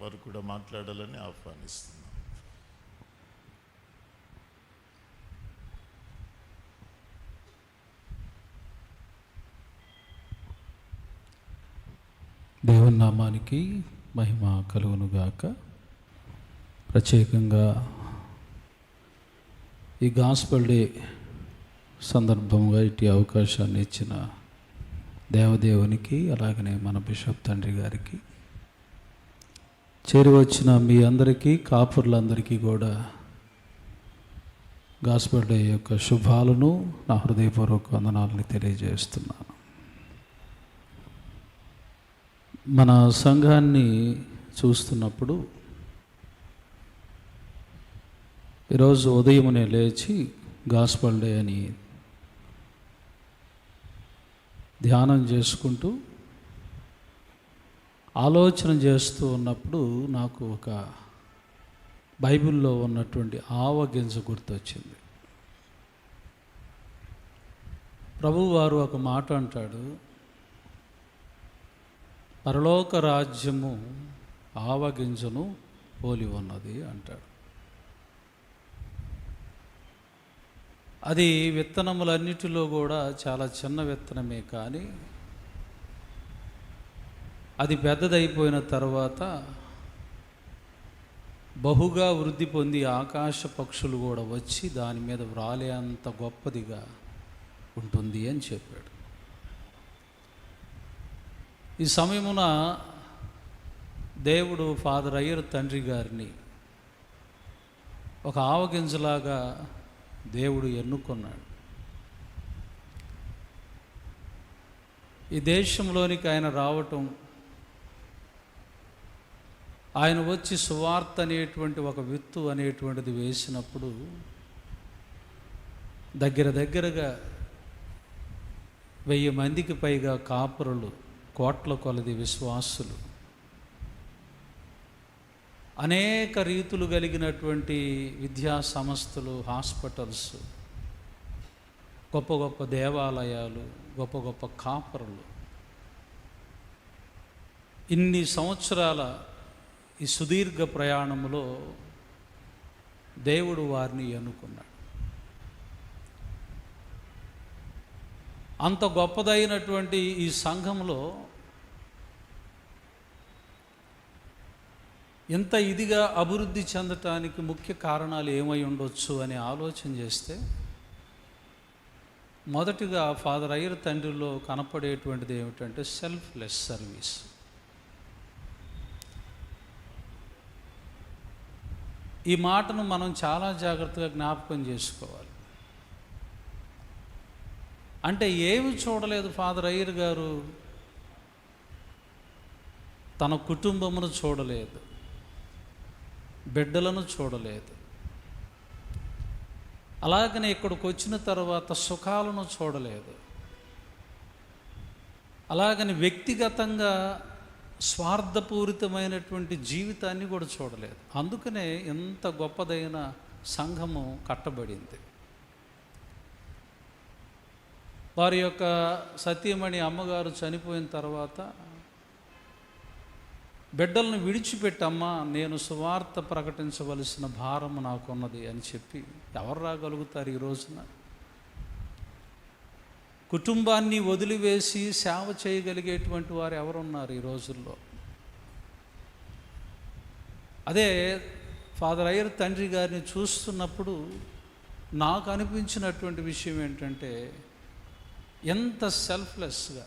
వారు కూడా మాట్లాడాలని ఆహ్వానిస్తున్నాం. దేవుని నామానికి మహిమ కలుగునుగాక ప్రత్యేకంగా ఈ గాస్పల్ డే సందర్భంగా ఇటు అవకాశాన్ని ఇచ్చిన దేవదేవునికి అలాగనే మన బిషప్ తండ్రి గారికి చేరివచ్చిన మీ అందరికీ కాపుర్లందరికీ కూడా గాస్పల్ డే యొక్క శుభాలను నా హృదయపూర్వక వందనాలని తెలియజేస్తున్నాను. మన సంఘాన్ని చూస్తున్నప్పుడు ఈరోజు ఉదయమునే లేచి గాస్పల్ డే అని ధ్యానం చేసుకుంటూ ఆలోచన చేస్తూ ఉన్నప్పుడు నాకు ఒక బైబిల్లో ఉన్నటువంటి ఆవగింజ గుర్తొచ్చింది. ప్రభువారు ఒక మాట అంటాడు పరలోక రాజ్యము ఆవగింజను పోలి ఉన్నది అంటాడు. అది విత్తనములన్నిటిలో కూడా చాలా చిన్న విత్తనమే కానీ అది పెద్దదైపోయిన తర్వాత బహుగా వృద్ధి పొంది ఆకాశ పక్షులు కూడా వచ్చి దాని మీద వ్రాలే అంత గొప్పదిగా ఉంటుంది అని చెప్పాడు. ఈ సమయమున దేవుడు ఫాదర్ అయ్యర్ తండ్రి గారిని ఒక ఆవగింజలాగా దేవుడు ఎన్నుకున్నాడు. ఈ దేశంలోనికి ఆయన రావటం ఆయన వచ్చి సువార్త అనేటువంటి ఒక విత్తు అనేటువంటిది వేసినప్పుడు దగ్గర దగ్గరగా వెయ్యి మందికి పైగా కాపురులు కోట్ల కొలది విశ్వాసులు అనేక రీతులు కలిగినటువంటి విద్యా సంస్థలు హాస్పిటల్స్ గొప్ప గొప్ప దేవాలయాలు గొప్ప గొప్ప కాపరులు. ఇన్ని సంవత్సరాల ఈ సుదీర్ఘ ప్రయాణంలో దేవుడు వారిని ఎన్నుకున్నాడు. అంత గొప్పదైనటువంటి ఈ సంఘంలో ఇంత ఇదిగా అభివృద్ధి చెందటానికి ముఖ్య కారణాలు ఏమై ఉండొచ్చు అని ఆలోచన చేస్తే మొదటిగా ఫాదర్ అయ్యర్ తండ్రిలో కనపడేటువంటిది ఏమిటంటే సెల్ఫ్లెస్ సర్వీస్. ఈ మాటను మనం చాలా జాగ్రత్తగా జ్ఞాపకం చేసుకోవాలి. అంటే ఏమి చూడలేదు ఫాదర్ అయ్యర్ గారు? తన కుటుంబమును చూడలేదు. బిడ్డలను చూడలేదు. అలాగనే ఇక్కడికి వచ్చిన తర్వాత సుఖాలను చూడలేదు. అలాగని వ్యక్తిగతంగా స్వార్థపూరితమైనటువంటి జీవితాన్ని కూడా చూడలేదు. అందుకనే ఎంత గొప్పదైన సంఘము కట్టబడింది. వారి యొక్క సత్యమణి అమ్మగారు చనిపోయిన తర్వాత బిడ్డలను విడిచిపెట్టమ్మా నేను సువార్త ప్రకటించవలసిన భారం నాకున్నది అని చెప్పి ఎవరు రాగలుగుతారు ఈ రోజున? కుటుంబాన్ని వదిలివేసి సేవ చేయగలిగేటువంటి వారు ఎవరున్నారు ఈ రోజుల్లో? అదే ఫాదర్ అయ్యర్ తండ్రి గారిని చూస్తున్నప్పుడు నాకు అనిపించినటువంటి విషయం ఏంటంటే ఎంత సెల్ఫ్లెస్గా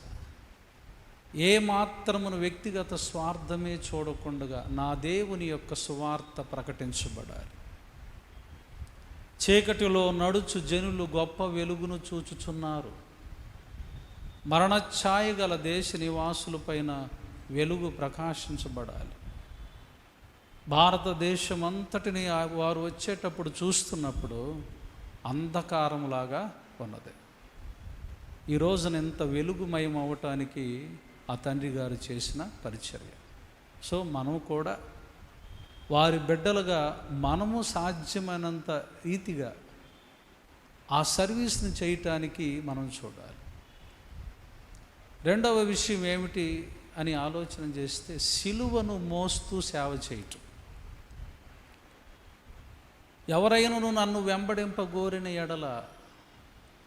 ఏ మాత్రమును వ్యక్తిగత స్వార్థమే చూడకుండా నా దేవుని యొక్క సువార్త ప్రకటించబడాలి. చీకటిలో నడుచు జనులు గొప్ప వెలుగును చూచుచున్నారు. మరణఛాయ గల దేశ నివాసులపైన వెలుగు ప్రకాశించబడాలి. భారతదేశం అంతటిని వారు వచ్చేటప్పుడు చూస్తున్నప్పుడు అంధకారంలాగా ఉన్నది. ఈ రోజున ఎంత వెలుగుమయం అవ్వటానికి ఆ తండ్రి గారు చేసిన పరిచర్య. సో మనం కూడా వారి బిడ్డలుగా మనము సాధ్యమైనంత రీతిగా ఆ సర్వీస్ని చేయటానికి మనం చూడాలి. రెండవ విషయం ఏమిటి అని ఆలోచన చేస్తే సిలువను మోస్తూ సేవ చేయటం. ఎవరైనాను నన్ను వెంబడింపగోరిన ఎడల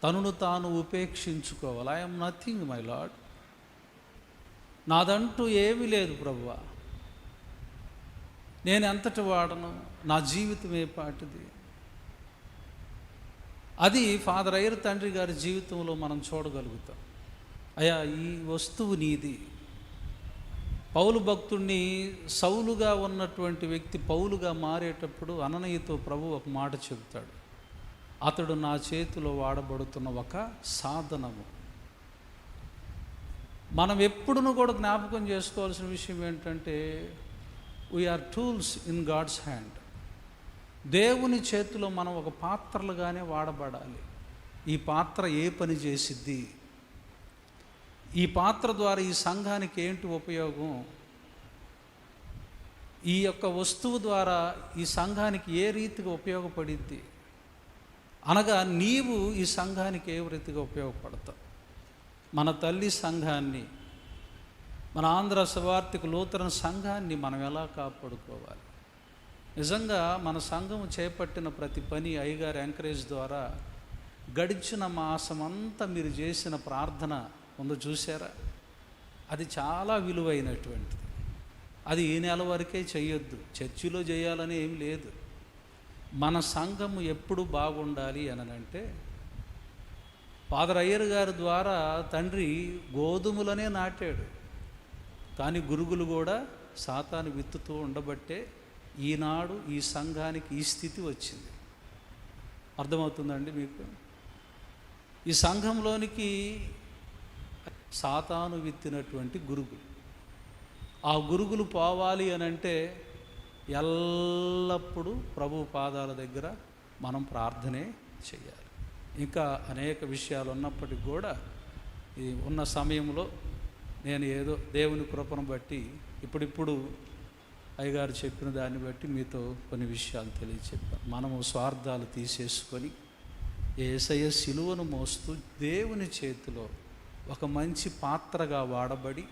తనును తాను ఉపేక్షించుకోవాలి. ఐఎమ్ నథింగ్ మై లాడ్ నాదంటూ ఏమీ లేదు ప్రభువా. నేను ఎంతటి వాడను? నా జీవితం ఏ పాటిది? అది ఫాదర్ అయ్యర్ తండ్రి గారి జీవితంలో మనం చూడగలుగుతాం. అయ్యా ఈ వస్తువు నీది. పౌలు భక్తుణ్ణి సౌలుగా ఉన్నటువంటి వ్యక్తి పౌలుగా మారేటప్పుడు అననయ్యతో ప్రభు ఒక మాట చెబుతాడు. అతడు నా చేతిలో వాడబడుతున్న ఒక సాధనము. మనం ఎప్పుడును కూడా జ్ఞాపకం చేసుకోవాల్సిన విషయం ఏంటంటే we're tools in God's hand దేవుని చేతిలో మనం ఒక పాత్రలుగానే వాడబడాలి. ఈ పాత్ర ఏ పని చేసిద్ది? ఈ పాత్ర ద్వారా ఈ సంఘానికి ఏంటి ఉపయోగం? ఈ యొక్క వస్తువు ద్వారా ఈ సంఘానికి ఏ రీతిగా ఉపయోగపడిద్ది? అనగా నీవు ఈ సంఘానికి ఏ రీతిగా ఉపయోగపడతావు? మన తల్లి సంఘాన్ని మన ఆంధ్ర శివార్థిక నూతన సంఘాన్ని మనం ఎలా కాపాడుకోవాలి? నిజంగా మన సంఘం చేపట్టిన ప్రతి పని అయ్యగారి ఎంకరేజ్ ద్వారా గడిచిన మాసం అంతా మీరు చేసిన ప్రార్థన ఉందో చూసారా అది చాలా విలువైనటువంటిది. అది ఈ నెల వరకే చేయొద్దు చర్చిలో చేయాలని ఏం లేదు. మన సంఘము ఎప్పుడు బాగుండాలి అని అంటే ఫాదర్ అయ్యర్ గారి ద్వారా తండ్రి గోధుమలనే నాటాడు. కానీ గురుగులు కూడా సాతాను విత్తుతూ ఉండబట్టే ఈనాడు ఈ సంఘానికి ఈ స్థితి వచ్చింది. అర్థమవుతుందండి మీకు? ఈ సంఘంలోనికి సాతాను విత్తినటువంటి గురుగులు. ఆ గురుగులు పోవాలి అని అంటే ఎల్లప్పుడూ ప్రభు పాదాల దగ్గర మనం ప్రార్థనే చేయాలి. ఇంకా అనేక విషయాలు ఉన్నప్పటికి కూడా ఈ ఉన్న సమయంలో నేను ఏదో దేవుని కృపను బట్టి ఇప్పుడిప్పుడు అయ్యగారు చెప్పిన దాన్ని బట్టి మీతో కొన్ని విషయాలు తెలియచెప్పాను మనము స్వార్థాలు తీసేసుకొని ఏసయ్య సిలువను మోస్తూ దేవుని చేతిలో ఒక మంచి పాత్రగా వాడబడి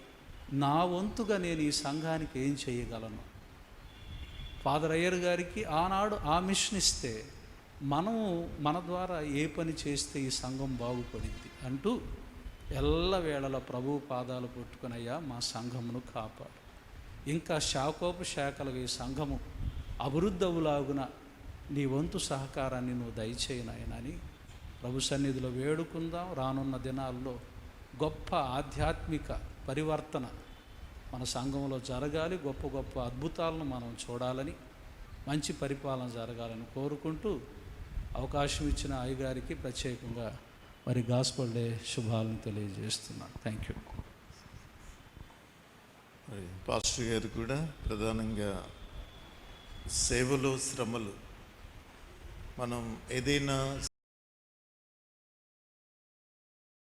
నా వంతుగా నేను ఈ సంఘానికి ఏం చేయగలను? ఫాదర్ అయ్యర్ గారికి ఆనాడు ఆ మిషన్ ఇస్తే మనము మన ద్వారా ఏ పని చేస్తే ఈ సంఘం బాగుపడింది అంటూ ఎల్లవేళల ప్రభు పాదాలు పుట్టుకునయ్యా మా సంఘమును కాపాడు. ఇంకా శాఖోప శాఖలుగా ఈ సంఘము అభివృద్ధవులాగున నీ వంతు సహకారాన్ని నువ్వు దయచేయనాయనని ప్రభు సన్నిధిలో వేడుకుందాం. రానున్న దినాల్లో గొప్ప ఆధ్యాత్మిక పరివర్తన మన సంఘంలో జరగాలి. గొప్ప గొప్ప అద్భుతాలను మనం చూడాలని మంచి పరిపాలన జరగాలని కోరుకుంటూ అవకాశం ఇచ్చిన అయ్యగారికి ప్రత్యేకంగా మరి గాస్పల్ డే శుభాలను తెలియజేస్తున్నాను. థ్యాంక్ యూ మరి పాస్టర్ గారు కూడా ప్రధానంగా సేవలో శ్రమలు మనం ఏదైనా